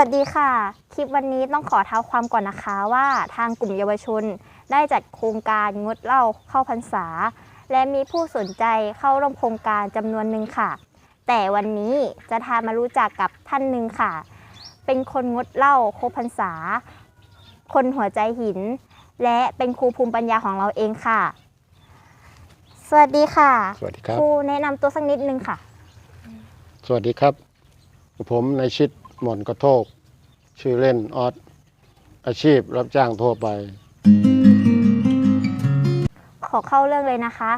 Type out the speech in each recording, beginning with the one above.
วัสดีค่ะ คลิปวันนี้ต้องขอเท้าความก่อนนะคะว่าทางกลุ่มเยาวชนได้จัดโครงการงดเหล้าเข้าพรรษา และมีผู้สนใจเข้าร่วมโครงการจำนวนหนึ่งค่ะ แต่วันนี้จะพามารู้จักกับท่านหนึ่งค่ะ เป็นคนงดเหล้าครบพรรษา คนหัวใจหิน และเป็นครูภูมิปัญญาของเราเองค่ะ สวัสดีค่ะสวัสดีครับ ครูแนะนำตัวสักนิดนึงค่ะ สวัสดีครับ ผมนายชิด หม่อนกระโทก ชื่อเล่นออสอาชีพรับจ้างทั่วไป ขอเข้าเรื่องเลยนะคะ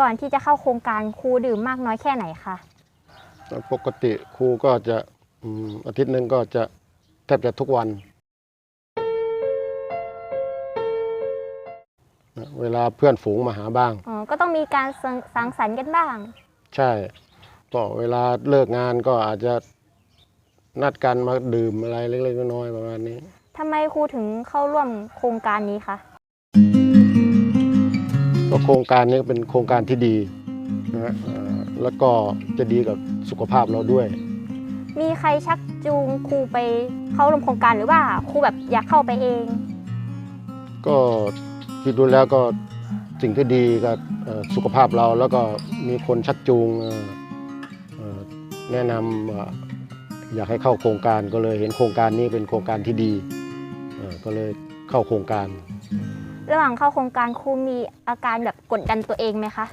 ก่อนที่จะเข้าโครงการครูดื่มมากน้อยแค่ไหนคะปกติครูก็จะอืมอาทิตย์หนึ่งก็จะแทบจะทุกวันนะเวลาเพื่อนฝูงมาหาบ้าง อ๋อก็ต้องมีการสังสังสรรค์กันบ้าง ใช่ก็เวลาเลิกงานก็อาจจะ นัดกันมาดื่มอะไรเล็กๆน้อยๆประมาณนี้ ทำไมครูถึงเข้าร่วมโครงการนี้คะ ก็โครงการนี้เป็นโครงการที่ดีนะฮะเอ่อแล้วก็จะดีกับสุขภาพเราด้วย มีใครชักจูงครูไปเข้าร่วมโครงการหรือว่าครูแบบอยากเข้าไปเอง ก็คิดดูแล้วก็สิ่งที่ดีกับเอ่อสุขภาพเราแล้วก็มีคนชักจูงเอ่อเอ่อแนะนำว่าอ ยากให้เข้าโครงการก็เลยเห็นโครงการนี้เป็นโครงการที่ดีเอ่อก็เลยเข้าโครงการ ระหว่างเข้าโครงการครูมีอาการแบบกดดันตัวเองไหมคะ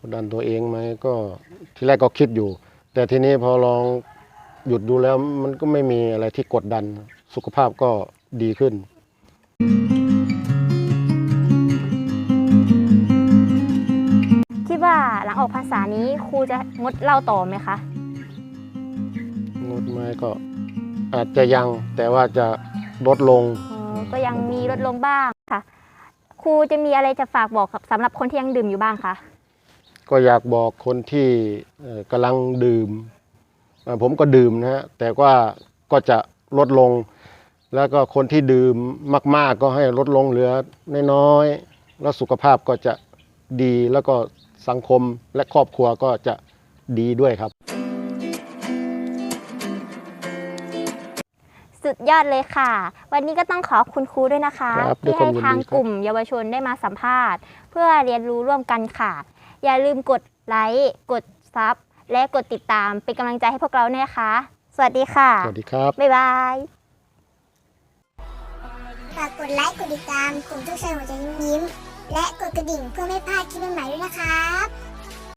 กดดันตัวเองไหมก็ที่แรกก็คิดอยู่ แต่ทีนี้พอลองหยุดดูแล้วมันก็ไม่มีอะไรที่กดดันสุขภาพก็ดีขึ้น ออกพรรษานี้ครูจะงดเหล้าต่อไหมคะ งดไหมก็ อาจจะยังแต่ว่าจะลดลง อ๋อ ก็ยังมีลดลงบ้างค่ะ ครูจะมีอะไรจะฝากบอกกับสำหรับคนที่ยังดื่มอยู่บ้างคะ ก็อยากบอกคนที่เอ่อกำลังดื่มเอ่อผมก็ดื่มนะฮะแต่ว่าก็จะลดลง แล้วก็คนที่ดื่มมาก ๆ ก็ให้ลดลงเหลือน้อยๆแล้วสุขภาพก็จะดีแล้วก็ สังคมและครอบครัวก็จะดีด้วยครับ สุดยอดเลยค่ะ วันนี้ก็ต้องขอบคุณครูด้วยนะคะ ครับด้วยที่ความให้ยินดีทางครับกลุ่มเยาวชนได้มาสัมภาษณ์ เพื่อเรียนรู้ร่วมกันค่ะ อย่าลืมกดไลค์กดซับและกดติดตามเป็นกำลังใจให้พวกเราด้วยนะคะ สวัสดีค่ะ สวัสดีครับ บ๊ายบาย ฝากกดไลค์กดติดตามกลุ่มทุกชายหัวใจยิ้มๆ และกดกระดิ่งเพื่อไม่พลาดคลิปใหม่ๆด้วยนะครับ